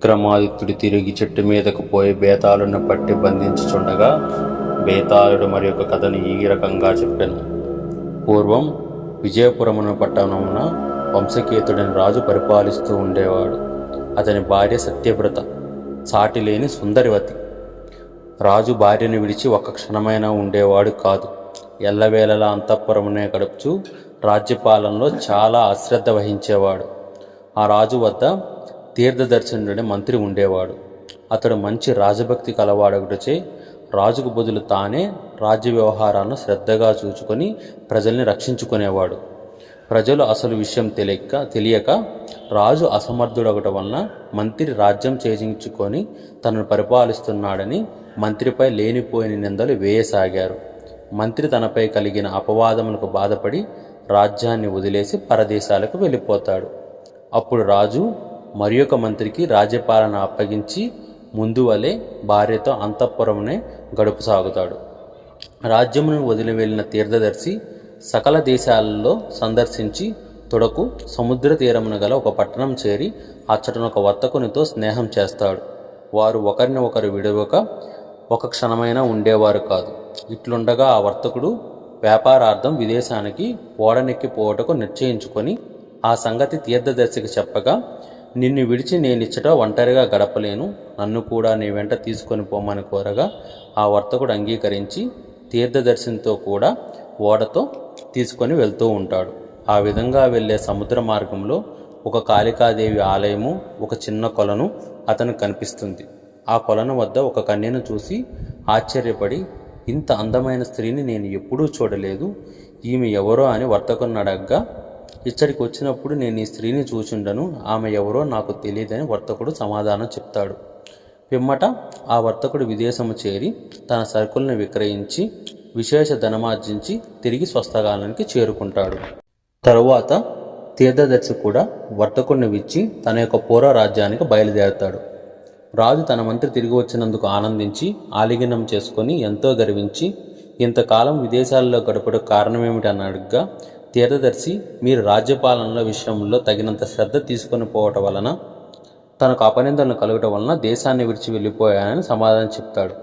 విక్రమాదిత్యుడు తిరిగి చెట్టు మీదకు పోయి బేతాళుని పట్టి బంధించుచుండగా బేతాళుడు మరి ఒక కథను ఈ రకంగా చెప్పాను. పూర్వం విజయపురమున పట్టణమున వంశకేతుడని రాజు పరిపాలిస్తూ ఉండేవాడు. అతని భార్య సత్యవ్రత సాటి లేని సుందరివతి. రాజు భార్యను విడిచి ఒక్క క్షణమైనా ఉండేవాడు కాదు. ఎల్లవేళలా అంతఃపురమునే గడుపుచూ రాజ్యపాలనలో చాలా అశ్రద్ధ వహించేవాడు. ఆ రాజు వద్ద తీర్థదర్శనుడనే మంత్రి ఉండేవాడు. అతడు మంచి రాజభక్తి కలవాడొకటిచే రాజుకు బదులు తానే రాజ్య వ్యవహారాలను శ్రద్ధగా చూచుకొని ప్రజల్ని రక్షించుకునేవాడు. ప్రజలు అసలు విషయం తెలియక తెలియక రాజు అసమర్థుడొకట వలన మంత్రి రాజ్యం చేజించుకొని తనను పరిపాలిస్తున్నాడని మంత్రిపై లేనిపోయిన నిందలు వేయసాగారు. మంత్రి తనపై కలిగిన అపవాదములకు బాధపడి రాజ్యాన్ని వదిలేసి పరదేశాలకు వెళ్ళిపోతాడు. అప్పుడు రాజు మరి ఒక మంత్రికి రాజ్యపాలన అప్పగించి ముందు వలె భార్యతో అంతఃపురమునే గడుపు సాగుతాడు. రాజ్యమును వదిలి వెళ్ళిన తీర్థదర్శి సకల దేశాలలో సందర్శించి తొడకు సముద్ర తీరమున గల ఒక పట్టణం చేరి అచ్చటన ఒక వర్తకునితో స్నేహం చేస్తాడు. వారు ఒకరిని ఒకరు విడవక ఒక క్షణమైనా ఉండేవారు కాదు. ఇట్లుండగా ఆ వర్తకుడు వ్యాపారార్థం విదేశానికి ఓడనెక్కిపోవటకు నిశ్చయించుకొని ఆ సంగతి తీర్థదర్శికి చెప్పగా నిన్ను విడిచి నేనిచ్చట ఒంటరిగా గడపలేను. నన్ను కూడా నీ వెంట తీసుకొని పోమని కోరగా ఆ వర్తకుడు అంగీకరించి తీర్థదర్శినితో కూడా ఓడతో తీసుకొని వెళ్తూ ఉంటాడు. ఆ విధంగా వెళ్ళే సముద్ర మార్గంలో ఒక కాళికాదేవి ఆలయము ఒక చిన్న కొలను అతను కనిపిస్తుంది. ఆ కొలను వద్ద ఒక కన్యను చూసి ఆశ్చర్యపడి ఇంత అందమైన స్త్రీని నేను ఎప్పుడూ చూడలేదు. ఈమె ఎవరో అని వర్తకుని అడగ్గా ఇచ్చడికి వచ్చినప్పుడు నేను ఈ స్త్రీని చూచుండను. ఆమె ఎవరో నాకు తెలియదని వర్తకుడు సమాధానం చెప్తాడు. పిమ్మట ఆ వర్తకుడు విదేశము చేరి తన సరుకులను విక్రయించి విశేష ధనమార్జించి తిరిగి స్వస్థగాలానికి చేరుకుంటాడు. తరువాత తీర్థదర్శి కూడా వర్తకుడిని విచ్చి తన యొక్క పూర్వ రాజ్యానికి బయలుదేరతాడు. రాజు తన మంత్రి తిరిగి వచ్చినందుకు ఆనందించి ఆలింగనం చేసుకొని ఎంతో గర్వించి ఇంతకాలం విదేశాల్లో గడపడం కారణమేమిటి అని అడుగ్గా తీర్థదర్శి మీరు రాజ్యపాలనల విషయంలో తగినంత శ్రద్ధ తీసుకొని పోవటం వలన తనకు అపనిందలను కలగటం వలన దేశాన్ని విడిచి వెళ్ళిపోయానని సమాధానం చెప్తాడు.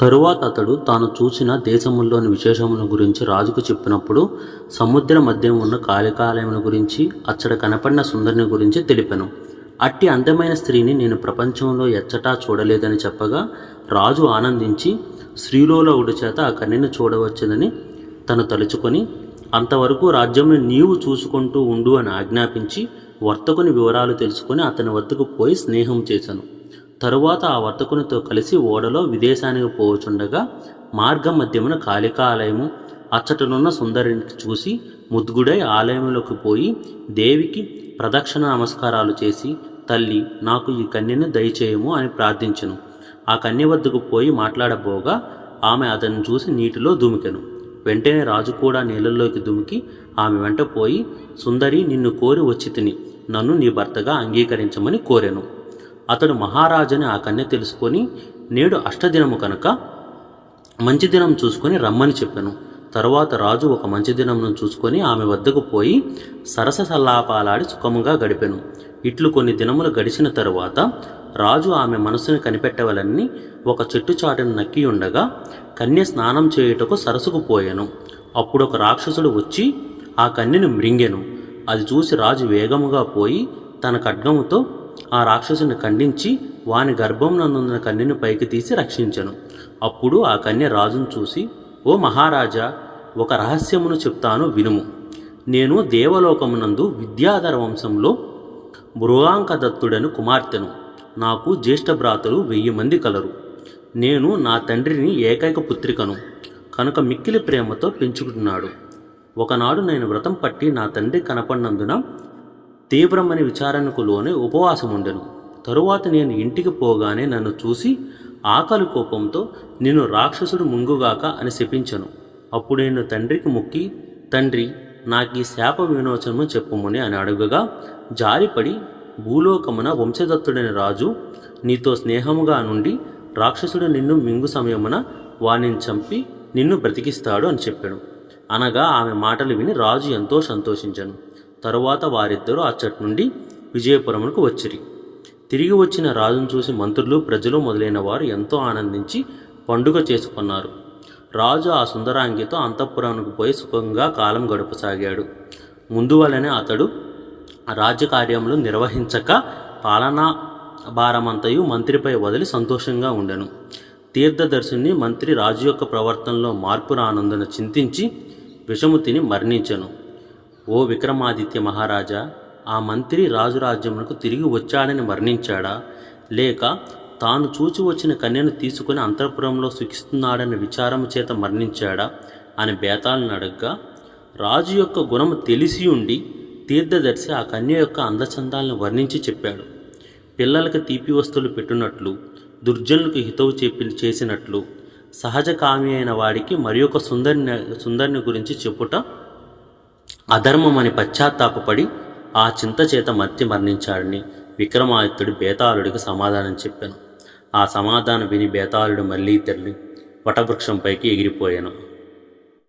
తరువాత అతడు తాను చూసిన దేశముల్లోని విశేషముల గురించి రాజుకు చెప్పినప్పుడు సముద్ర మధ్యం ఉన్న కాళికాలయముల గురించి అచ్చడ కనపడిన సుందరిని గురించి తెలిపాను. అట్టి అందమైన స్త్రీని నేను ప్రపంచంలో ఎచ్చటా చూడలేదని చెప్పగా రాజు ఆనందించి శ్రీలోలవుడి చేత ఆ కన్యను చూడవచ్చునని తను తలుచుకొని అంతవరకు రాజ్యంను నీవు చూసుకుంటూ ఉండు అని ఆజ్ఞాపించి వర్తకుని వివరాలు తెలుసుకొని అతని వద్దకు పోయి స్నేహం చేశాను. తరువాత ఆ వర్తకునితో కలిసి ఓడలో విదేశానికి పోవచుండగా మార్గం మధ్యమున కాళికాలయము అచ్చటనున్న సుందరిని చూసి ముద్గుడై ఆలయంలోకి పోయి దేవికి ప్రదక్షిణ నమస్కారాలు చేసి తల్లి నాకు ఈ కన్యను దయచేయము అని ప్రార్థించెను. ఆ కన్య వద్దకు పోయి మాట్లాడబోగా ఆమె అతన్ని చూసి నీటిలో దుమికెను. వెంటనే రాజు కూడా నీళ్ళల్లోకి దుమికి ఆమె వెంట పోయి సుందరి నిన్ను కోరి వచ్చి తిని. నన్ను నీ భర్తగా అంగీకరించమని కోరాను. అతడు మహారాజుని ఆ కన్య తెలుసుకొని నేడు అష్టదినము కనుక మంచి దినం చూసుకొని రమ్మని చెప్పాను. తరువాత రాజు ఒక మంచి దినంను చూసుకొని ఆమె వద్దకు పోయి సరస సల్లాపాలాడి సుఖముగా గడిపెను. ఇట్లు కొన్ని దినములు గడిచిన తరువాత రాజు ఆమె మనసుని కనిపెట్టవలని ఒక చెట్టు చాటును నక్కి ఉండగా కన్య స్నానం చేయుటకు సరసుకు పోయాను. అప్పుడు ఒక రాక్షసుడు వచ్చి ఆ కన్యను మృంగెను. అది చూసి రాజు వేగముగా పోయి తన ఖడ్గముతో ఆ రాక్షసుని ఖండించి వాని గర్భం నందున్న కన్యను పైకి తీసి రక్షించెను. అప్పుడు ఆ కన్య రాజును చూసి ఓ మహారాజా ఒక రహస్యమును చెప్తాను వినుము. నేను దేవలోకమునందు విద్యాధర వంశంలో మృగాంకదత్తుడను కుమార్తెను. నాకు జ్యేష్ఠ భ్రాతలు వెయ్యి మంది కలరు. నేను నా తండ్రిని ఏకైక పుత్రికను. కనుక మిక్కిలి ప్రేమతో పెంచుకుంటున్నాడు. ఒకనాడు నేను వ్రతం పట్టి నా తండ్రి కనపడినందున తీవ్రమని విచారణకు లోనే ఉపవాసం ఉండెను తరువాత నేను ఇంటికి పోగానే నన్ను చూసి ఆకలి కోపంతో నిన్ను రాక్షసుడు ముంగుగాక అని శపించను. అప్పుడు నేను తండ్రికి మొక్కి తండ్రి నాకు ఈ శాప విమోచనము చెప్పుమని అని అడుగగా జారిపడి భూలోకమున వంశదత్తుడైన రాజు నీతో స్నేహముగా నుండి రాక్షసుడు నిన్ను మింగు సమయమున వాణిని చంపి నిన్ను బ్రతికిస్తాడు అని చెప్పాడు. అనగా ఆమె మాటలు విని రాజు ఎంతో సంతోషించను. తరువాత వారిద్దరూ అచ్చటి నుండి విజయపురమునకు వచ్చిరి. తిరిగి వచ్చిన రాజును చూసి మంత్రులు ప్రజలు మొదలైన వారు ఎంతో ఆనందించి పండుగ చేసుకున్నారు. రాజు ఆ సుందరాంగితో అంతఃపురానికి పోయి సుఖంగా కాలం గడపసాగాడు. ముందు వలనే అతడు రాజ్యకార్యములు నిర్వహించక పాలనా భారమంతయు మంత్రిపై వదిలి సంతోషంగా ఉండెను. తీర్థదర్శిని మంత్రి రాజు యొక్క ప్రవర్తనలో మార్పు రానందున చింతించి విషము తిని మరణించెను. ఓ విక్రమాదిత్య మహారాజా ఆ మంత్రి రాజు రాజ్యమునకు తిరిగి వచ్చాడని మరణించాడా? లేక తాను చూచి వచ్చిన కన్యను తీసుకుని అంతఃపురంలో సుఖిస్తున్నాడని విచారము చేత మరణించాడా? అని బేతాలను అడగ్గా రాజు యొక్క గుణము తెలిసి ఉండి తీర్థదర్శి ఆ కన్య యొక్క అందచందాలను వర్ణించి చెప్పాడు. పిల్లలకు తీపి వస్తువులు పెట్టునట్లు దుర్జనులకు హితవు చెప్పి చేసినట్లు సహజ కామి అయిన వాడికి మరి ఒక సుందరిని సుందరిని గురించి చెప్పుట అధర్మమని పశ్చాత్తాపడి ఆ చింత చేత మర్తి మరణించాడని విక్రమాదిత్యుడు బేతాళుడికి సమాధానం చెప్పాను. ఆ సమాధానం విని బేతాళుడు మళ్ళీ తెల్లి వటవృక్షంపైకి ఎగిరిపోయాను.